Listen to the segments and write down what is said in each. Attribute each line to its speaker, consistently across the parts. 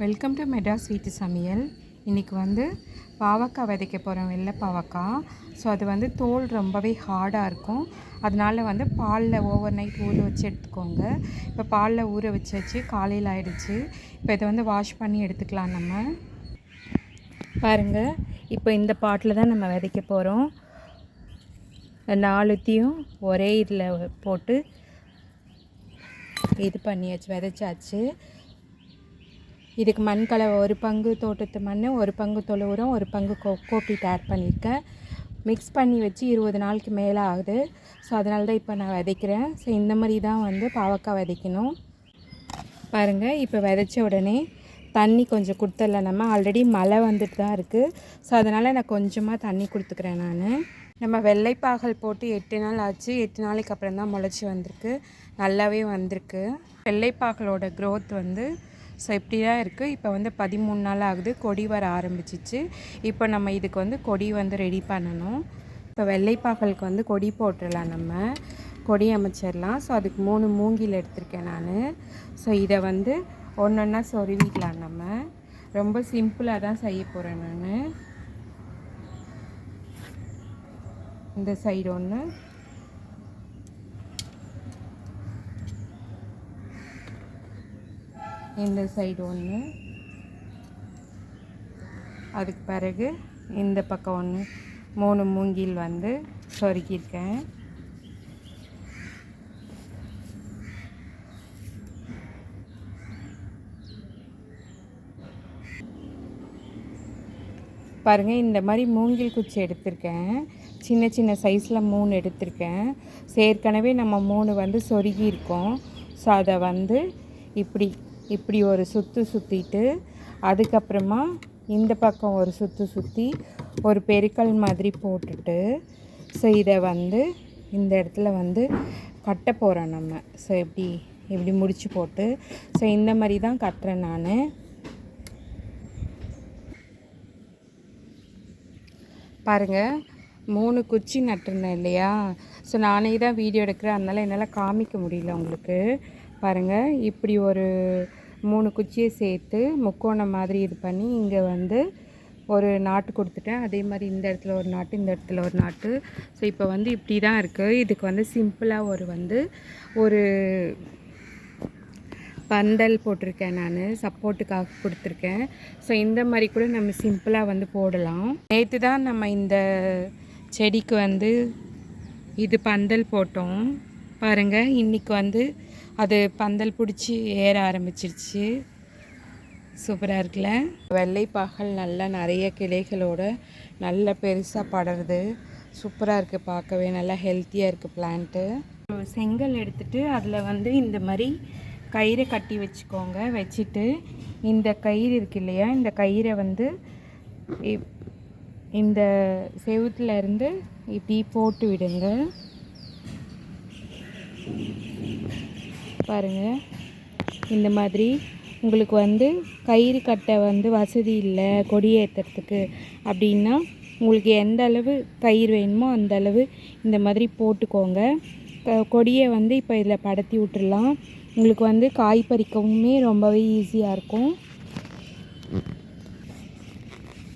Speaker 1: Welcome to Madras வீட்டு சமையல் இன்றைக்கி வந்து பாவக்காய் விதைக்க போகிறோம் வெள்ளை பாவக்காய். ஸோ அது வந்து தோல் ரொம்பவே ஹார்டாக இருக்கும். அதனால வந்து பாலில் ஓவர் நைட் ஊற வச்சு எடுத்துக்கோங்க. இப்போ பாலில் ஊற வச்சு வச்சு காலையில் ஆயிடுச்சு. இப்போ இதை வந்து வாஷ் பண்ணி எடுத்துக்கலாம் நம்ம. பாருங்கள் இப்போ இந்த பாட்டில் தான் நம்ம விதைக்க போகிறோம் நாலுத்தையும் ஒரே இதில் போட்டு இது பண்ணியாச்சு விதைச்சாச்சு. இதுக்கு மண் கலவை ஒரு பங்கு தோட்டத்து மண் ஒரு பங்கு தொழு உரம் ஒரு பங்கு கோ கோப்பிட்டு ஆட் பண்ணியிருக்கேன். மிக்ஸ் பண்ணி வச்சு இருபது நாளுக்கு மேலே ஆகுது. ஸோ அதனால தான் இப்போ நான் விதைக்கிறேன். ஸோ இந்த மாதிரி தான் வந்து பாவக்காய் விதைக்கணும். பாருங்கள் இப்போ விதைச்ச உடனே தண்ணி கொஞ்சம் கொடுத்துடல நம்ம ஆல்ரெடி மழை வந்துட்டு தான் இருக்குது ஸோ அதனால் நான் கொஞ்சமாக தண்ணி கொடுத்துக்கிறேன் நான். நம்ம வெள்ளைப்பாகல் போட்டு எட்டு நாள் ஆச்சு. எட்டு நாளைக்கு அப்புறம் தான் முளைச்சி வந்திருக்கு. நல்லாவே வந்திருக்கு. வெள்ளைப்பாகலோட க்ரோத் வந்து ஸோ இப்படி தான் இருக்குது இப்போ வந்து பதிமூணு நாள் ஆகுது. கொடி வர ஆரம்பிச்சிச்சு. இப்போ நம்ம இதுக்கு வந்து கொடி வந்து ரெடி பண்ணணும். இப்போ வெள்ளைப்பாகலுக்கு வந்து கொடி போட்டுடலாம் நம்ம. கொடி அமைச்சிடலாம் ஸோ அதுக்கு மூணு மூங்கில் எடுத்திருக்கேன் நான். ஸோ இதை வந்து ஒன்று ஒன்றா சொருவிக்கலாம் நம்ம. ரொம்ப சிம்பிளாக தான் செய்ய போகிறேன் நான். இந்த சைடு ஒன்று இந்த சைடு ஒன்று அதுக்கு பிறகு இந்த பக்கம் ஒன்று மூணு மூங்கில் வந்து சொருக்கியிருக்கேன் பாருங்கள் இந்த மாதிரி மூங்கில் குச்சி எடுத்திருக்கேன். சின்ன சின்ன சைஸில் மூணு எடுத்திருக்கேன். ஏற்கனவே நம்ம மூணு வந்து சொருகியிருக்கோம். ஸோ அதை வந்து இப்படி இப்படி ஒரு சுற்று சுற்றிட்டு அதுக்கப்புறமா இந்த பக்கம் ஒரு சுற்று சுற்றி ஒரு பெருக்கல் மாதிரி போட்டுட்டு ஸோ இதை வந்து இந்த இடத்துல வந்து கட்ட போகிறோம் நம்ம. ஸோ இப்படி இப்படி முடிச்சு போட்டு ஸோ இந்த மாதிரி தான் கட்டுறேன் நான். பாருங்கள் மூணு குச்சி நட்டுருந்தேன் இல்லையா? ஸோ நானே தான் வீடியோ எடுக்கிறேன். அதனால் என்னால் காமிக்க முடியல உங்களுக்கு. பாருங்கள் இப்படி ஒரு மூணு குச்சியை சேர்த்து முக்கோணம் மாதிரி இது பண்ணி இங்கே வந்து ஒரு நாட்டு கொடுத்துட்டேன். அதே மாதிரி இந்த இடத்துல ஒரு நாட்டு இந்த இடத்துல ஒரு நாட்டு. ஸோ இப்போ வந்து இப்படி தான் இருக்குது இதுக்கு வந்து சிம்பிளாக ஒரு வந்து ஒரு பந்தல் போட்டிருக்கேன் நான். சப்போர்ட்டுக்காக கொடுத்துருக்கேன். ஸோ இந்த மாதிரி கூட நம்ம சிம்பிளாக வந்து போடலாம். நேற்று தான் நம்ம இந்த செடிக்கு வந்து இது பந்தல் போட்டோம். பாருங்கள் இன்றைக்கி வந்து அது பந்தல் பிடிச்சி ஏற ஆரம்பிச்சிருச்சு. சூப்பராக இருக்குல்ல? வெள்ளைப்பாகல் நல்லா நிறைய கிளைகளோட நல்ல பெருசாக படருது. சூப்பராக இருக்குது பார்க்கவே. நல்லா ஹெல்த்தியாக இருக்குது பிளான்ட்டு செங்கல் எடுத்துகிட்டு அதில் வந்து இந்த மாதிரி கயிறை கட்டி வச்சுக்கோங்க. வச்சுட்டு இந்த கயிறு இருக்கு இல்லையா? இந்த கயிறை வந்து இந்த செவுத்துல இருந்து இப்படி போட்டு விடுங்க. பாருங்கள் இந்த மாதிரி உங்களுக்கு வந்து கயிறு கட்டை வந்து வசதி இல்லை கொடி ஏற்றுறதுக்கு அப்படின்னா உங்களுக்கு எந்த அளவு கயிறு வேணுமோ அந்த அளவு இந்த மாதிரி போட்டுக்கோங்க. கொடியை வந்து இப்போ இதில் படத்தி விட்டுடலாம் உங்களுக்கு வந்து காய் பறிக்கவுமே ரொம்பவே ஈஸியாக இருக்கும்.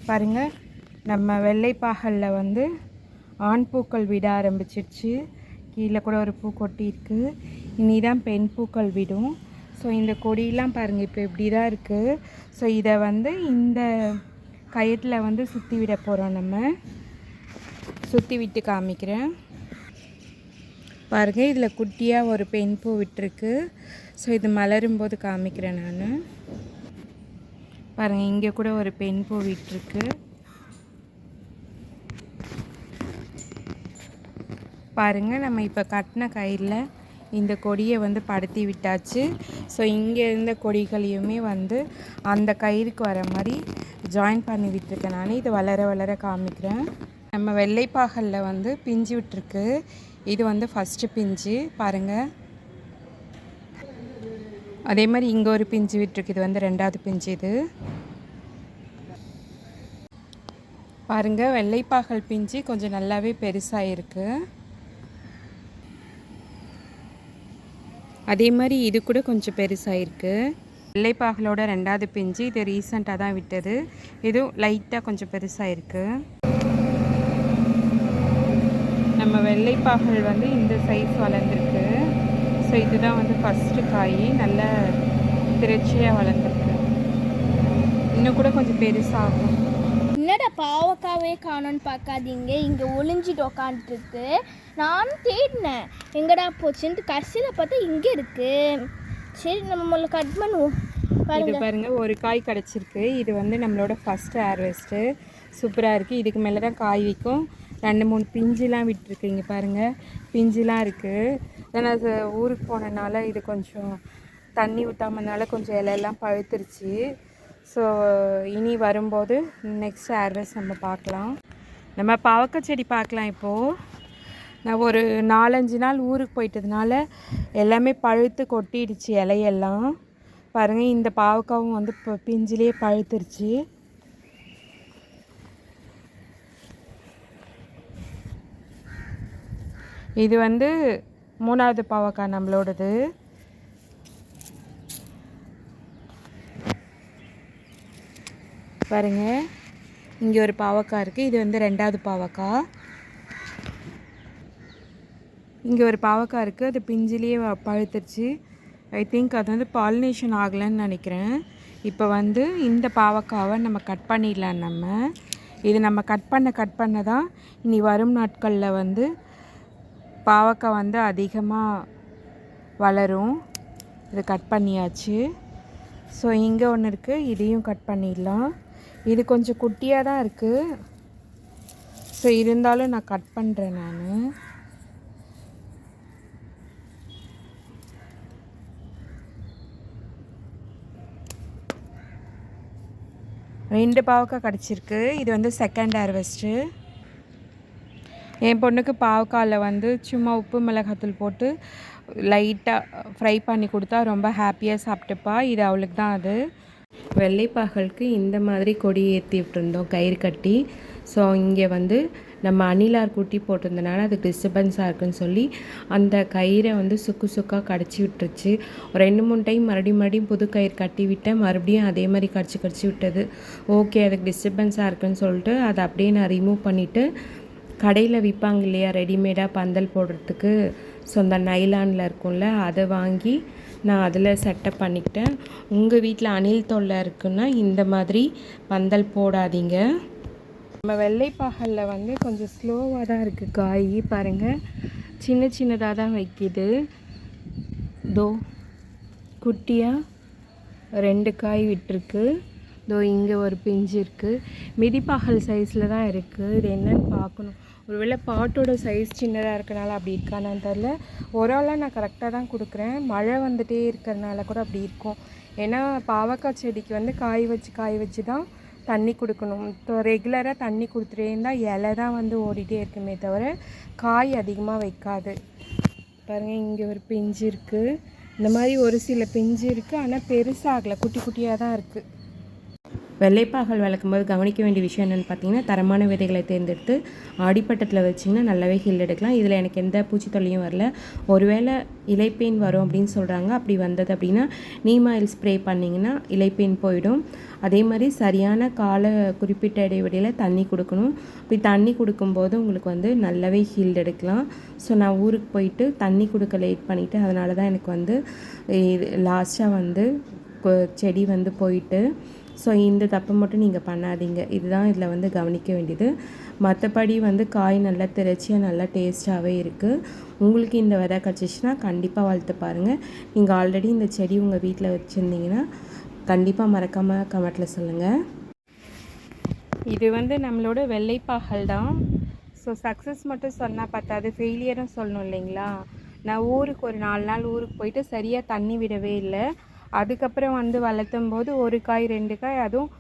Speaker 1: பாருங்கள் நம்ம வெள்ளைப்பாகலில் வந்து ஆண் பூக்கள் விட ஆரம்பிச்சிடுச்சு கீழே கூட ஒரு பூ கொட்டியிருக்கு. இனி தான் பெண் பூக்கள் விடும். ஸோ இந்த கொடியெலாம் பாருங்கள் இப்போ இப்படி தான் இருக்குது ஸோ இதை வந்து இந்த கயத்தில் வந்து சுற்றி விட போகிறோம் நம்ம. சுற்றி விட்டு காமிக்கிறேன். பாருங்கள் இதில் குட்டியாக ஒரு பெண் பூ விட்டுருக்கு. ஸோ இது மலரும் போது காமிக்கிறேன் நான். பாருங்கள் இங்கே கூட ஒரு பெண் பூ விட்டுருக்கு. பாருங்கள் நம்ம இப்போ கட்டின கயிறில் இந்த கொடியை வந்து படுத்தி விட்டாச்சு. ஸோ இங்கே இருந்த கொடிகளையுமே வந்து அந்த கயிறுக்கு வர மாதிரி ஜாயின் பண்ணி விட்டுருக்கேன் நான். இது வளர வளர காமிக்கிறேன். நம்ம வெள்ளைப்பாகலில் வந்து பிஞ்சு விட்டுருக்கு. இது வந்து ஃபஸ்ட்டு பிஞ்சு. பாருங்கள் அதே மாதிரி இங்கே ஒரு பிஞ்சு விட்டுருக்கு. இது வந்து ரெண்டாவது பிஞ்சு இது. பாருங்கள் வெள்ளைப்பாகல் பிஞ்சு கொஞ்சம் நல்லாவே பெருசாக இருக்குது அதே மாதிரி இது கூட கொஞ்சம் பெருசாகிருக்கு வெள்ளைப்பாகலோட ரெண்டாவது பிஞ்சு இது ரீசண்டாக தான் விட்டது. இதுவும் லைட்டாக கொஞ்சம் பெருசாக இருக்குது நம்ம வெள்ளைப்பாகல் வந்து இந்த சைஸ் வளர்ந்துருக்கு. ஸோ இதுதான் வந்து ஃபஸ்ட்டு காய். நல்ல திரட்சியாக வளர்ந்துருக்கு. இன்னும் கூட கொஞ்சம் பெருசாகும்.
Speaker 2: என்னடா பாவக்காவே காணோன்னு பார்க்காதீங்க. இங்கே ஒளிஞ்சிட்டு உக்காந்துருக்கு. நானும் தேடினேன். எங்கடா போச்சுன்ட்டு கடைசியில் பார்த்தா இங்கே இருக்கு. சரி நம்ம கட் பண்ணுவோம்.
Speaker 1: இது
Speaker 2: பாருங்க.
Speaker 1: ஒரு காய் கிடச்சிருக்கு. இது வந்து நம்மளோட ஃபஸ்ட்டு ஹார்வெஸ்ட்டு சூப்பராக இருக்குது இதுக்கு மேலே தான் காய் வைக்கும். ரெண்டு மூணு பிஞ்சுலாம் விட்டுருக்கு. இங்கே பாருங்கள் பிஞ்சுலாம் இருக்குது ஏன்னா அது ஊருக்கு போனனால இது கொஞ்சம் தண்ணி ஊற்றாமனால கொஞ்சம் இலையெல்லாம் பழுத்துருச்சு. ஸோ இனி வரும்போது நெக்ஸ்ட் அட்ரஸ் நம்ம பார்க்கலாம். நம்ம பாவக்காய் செடி பார்க்கலாம் இப்போது நான் ஒரு நாலஞ்சு நாள் ஊருக்கு போயிட்டதுனால எல்லாமே பழுத்து கொட்டிடுச்சு இலையெல்லாம். பாருங்கள் இந்த பாவக்காவும் வந்து இப்போ பிஞ்சிலேயே பழுத்துருச்சு. இது வந்து மூணாவது பாவக்காய் நம்மளோடது. பாருங்க. இங்கே ஒரு பாவக்காய் இருக்குது இது வந்து ரெண்டாவது பாவக்காய் இங்கே ஒரு பாவக்காய் இருக்குது அது பிஞ்சிலேயே வ- பழுத்துருச்சு. ஐ திங்க் அது வந்து பாலினேஷன் ஆகலைன்னு நினைக்கிறேன். இப்போ வந்து இந்த பாவக்காவை நம்ம கட் பண்ணிடலாம் நம்ம. இது நம்ம கட் பண்ண கட் பண்ண தான் இனி வரும் நாட்களில் வந்து பாவக்காய் வந்து அதிகமாக வளரும். இது கட் பண்ணியாச்சு. ஸோ இங்கே ஒன்று இருக்குது இதையும் கட் பண்ணிடலாம். இது கொஞ்சம் குட்டியாக தான் இருக்குது ஸோ இருந்தாலும் நான் கட் பண்ணுறேன் நான். ரெண்டு பாவக்காய் கிடச்சிருக்கு. இது வந்து செகண்ட் ஹார்வெஸ்ட்டு என் பொண்ணுக்கு பாவக்காயில் வந்து சும்மா உப்பு மிளகாத்தூள் போட்டு லைட்டாக ஃப்ரை பண்ணி கொடுத்தா ரொம்ப ஹாப்பியாக சாப்பிட்டுப்பா. இது அவளுக்கு தான் அது. வெள்ளைப்பாகலுக்கு இந்த மாதிரி கொடி ஏற்றி விட்டுருந்தோம் கயிறு கட்டி. ஸோ இங்கே வந்து நம்ம அணிலார் குட்டி போட்டிருந்தனால அதுக்கு டிஸ்டர்பன்ஸாக இருக்குன்னு சொல்லி அந்த கயிறை வந்து சுக்கு சுக்காக கடிச்சி விட்டுருச்சு. ஒரு ரெண்டு மூணு டைம் மறுபடியும் மறுபடியும் புது கயிறு கட்டி விட்டேன். மறுபடியும் அதே மாதிரி கடிச்சு கடிச்சு விட்டது. ஓகே அதுக்கு டிஸ்டர்பன்ஸாக இருக்குன்னு சொல்லிட்டு அதை அப்படியே நான் ரிமூவ் பண்ணிவிட்டு கடையில் விற்பாங்க இல்லையா ரெடிமேடாக பந்தல் போடுறதுக்கு ஸோ அந்த நைலானில் இருக்கும்ல அதை வாங்கி நான் அதில் செட்டப் பண்ணிக்கிட்டேன். உங்கள் வீட்டில் அணில் தொல்லை இருக்குன்னா இந்த மாதிரி பந்தல் போடாதீங்க. நம்ம வெள்ளைப்பாகலில் வந்து கொஞ்சம் ஸ்லோவாக தான் இருக்குது காய். பாருங்கள் சின்ன சின்னதாக தான் வைக்கிது. தோ குட்டியாக ரெண்டு காய் விட்டுருக்கு. தோ இங்கே ஒரு பிஞ்சு இருக்குது மிதிப்பாகல் சைஸில் தான் இருக்குது இது என்னன்னு பார்க்கணும். ஒருவேளை பாட்டோட சைஸ் சின்னதாக இருக்கனால அப்படி இருக்கானான்னு தெரில உரம்லாம் நான் கரெக்டாக தான் கொடுக்குறேன். மழை வந்துகிட்டே இருக்கிறனால கூட அப்படி இருக்கும். ஏன்னா பாவக்காய் செடிக்கு வந்து காய் வச்சு காய் வச்சு தான் தண்ணி கொடுக்கணும். இப்போ ரெகுலராக தண்ணி கொடுத்துட்டே இருந்தால் இலை தான் வந்து ஓடிட்டே இருக்குமே தவிர காய் அதிகமாக வைக்காது. பாருங்கள் இங்கே ஒரு பிஞ்சு இருக்குது இந்த மாதிரி ஒரு சில பிஞ்சு இருக்குது ஆனால் பெருசாகலை குட்டி குட்டியாக தான் இருக்குது வெள்ளைப்பாகல் வளர்க்கும்போது கவனிக்க வேண்டிய விஷயம் என்னென்னு பார்த்தீங்கன்னா தரமான விதைகளை தேர்ந்தெடுத்து ஆடிப்பட்டத்தில் வச்சிங்கன்னா நல்லாவே ஹில் எடுக்கலாம். இதில் எனக்கு எந்த பூச்சித்தொல்லையும் வரல. ஒருவேளை இலைப்பேன் வரும் அப்படின்னு சொல்கிறாங்க அப்படி வந்தது அப்படின்னா நீம் ஆயில் ஸ்ப்ரே பண்ணிங்கன்னா இலைப்பேன் போயிடும். அதே மாதிரி சரியான கால குறிப்பிட்ட இடைவெளியில் தண்ணி கொடுக்கணும். அப்படி தண்ணி கொடுக்கும்போது உங்களுக்கு வந்து நல்லாவே ஹீல்டு எடுக்கலாம். ஸோ நான் ஊருக்கு போயிட்டு தண்ணி கொடுக்க லேட் பண்ணிவிட்டு அதனால தான் எனக்கு வந்து லாஸ்ட்டாக வந்து செடி வந்து போயிட்டு ஸோ இந்த தப்பை மட்டும் நீங்கள் பண்ணாதீங்க. இதுதான் இதில் வந்து கவனிக்க வேண்டியது. மற்றபடி வந்து காய் நல்லா திரைச்சியாக நல்லா டேஸ்ட்டாகவே இருக்குது உங்களுக்கு இந்த விதை கிடச்சிச்சின்னா கண்டிப்பாக வளர்த்து பாருங்கள் நீங்கள் ஆல்ரெடி இந்த செடி உங்கள் வீட்டில் வச்சுருந்தீங்கன்னா கண்டிப்பாக மறக்காமல் கமெண்ட்டில் சொல்லுங்கள் இது வந்து நம்மளோட வெள்ளைப்பாகல் தான். ஸோ சக்ஸஸ் மட்டும் சொன்னால் பத்தாது. ஃபெயிலியரும் சொல்லணும் இல்லைங்களா? நான் ஊருக்கு ஒரு நாலு நாள் ஊருக்கு போயிட்டு சரியாக தண்ணி விடவே இல்லை. அதுக்கப்புறம் வந்து வளர்த்தும் போது ஒரு காய் ரெண்டு காய் அதுவும்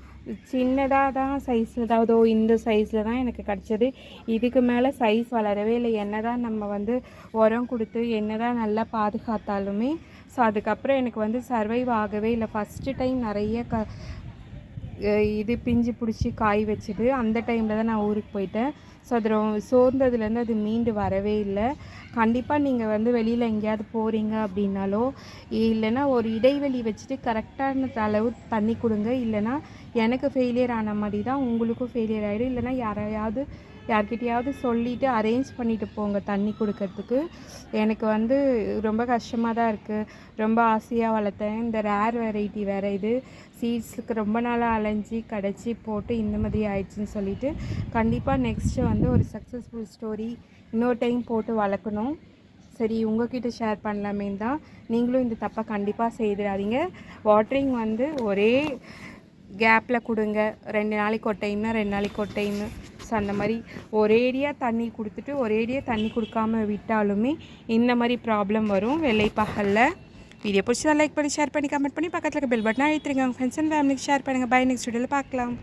Speaker 1: சின்னதாக தான் சைஸில் தான் அதோ இந்த சைஸில் தான் எனக்கு கிடச்சிது. இதுக்கு மேலே சைஸ் வளரவே இல்லை. என்ன தான் நம்ம வந்து உரம் கொடுத்து என்ன தான் நல்லா பாதுகாத்தாலுமே ஸோ அதுக்கப்புறம் எனக்கு வந்து சர்வைவ் ஆகவே இல்லை. ஃபஸ்ட்டு டைம் நிறைய க இது பிஞ்சு பிடிச்சி காய் வச்சுது அந்த டைமில் தான் நான் ஊருக்கு போயிட்டேன். ஸோ அது சோர்ந்ததுலேருந்து அது மீண்டு வரவே இல்லை. கண்டிப்பாக நீங்கள் வந்து வெளியில் எங்கேயாவது போகிறீங்க அப்படின்னாலோ இல்லைன்னா ஒரு இடைவெளி வச்சுட்டு கரெக்டான அளவு தண்ணி கொடுங்க. இல்லைன்னா எனக்கு ஃபெயிலியர் ஆன மாதிரி தான் உங்களுக்கும் ஃபெயிலியர் ஆகிடும் இல்லைன்னா யாரையாவது யார்கிட்டையாவது சொல்லிவிட்டு அரேஞ்ச் பண்ணிட்டு போங்க தண்ணி கொடுக்கறதுக்கு. எனக்கு வந்து ரொம்ப கஷ்டமாக தான் இருக்குது ரொம்ப ஆசையாக வளர்த்தேன். இந்த ரேர் வெரைட்டி வேறு இது. சீட்ஸுக்கு ரொம்ப நாளாக அலைஞ்சி கடைச்சி போட்டு இந்த மாதிரி ஆயிடுச்சுன்னு சொல்லிட்டு கண்டிப்பாக நெக்ஸ்ட்டு வந்து ஒரு சக்ஸஸ்ஃபுல் ஸ்டோரி இன்னொரு டைம் போட்டு வளர்க்கணும். சரி உங்ககிட்ட ஷேர் பண்ணலாமே தான். நீங்களும் இந்த தப்பை கண்டிப்பாக செய்திடாதீங்க. வாட்டரிங் வந்து ஒரே கேப்பில் கொடுங்க. ரெண்டு நாளைக்கு ஒரு டைம்னா ரெண்டு நாளைக்கு ஒரு டைமு அந்த மாதிரி ஒரேடியாக தண்ணி கொடுத்துட்டு ஒரேடியாக தண்ணி கொடுக்காம விட்டாலுமே இந்த மாதிரி ப்ராப்ளம் வரும். வெள்ளை பகலில் வீடியோ பிடிச்சதா லைக் பண்ணி ஷேர் பண்ணி கமெண்ட் பண்ணி பக்கத்தில் இருக்க பெல் பட்டன் அழுத்துருங்க. உங்கள் ஃப்ரெண்ட்ஸ் அண்ட் ஃபேமிலிக்கு ஷேர் பண்ணுங்கள் பை நெக்ஸ்ட் வீடியோவில் பார்க்கலாம்.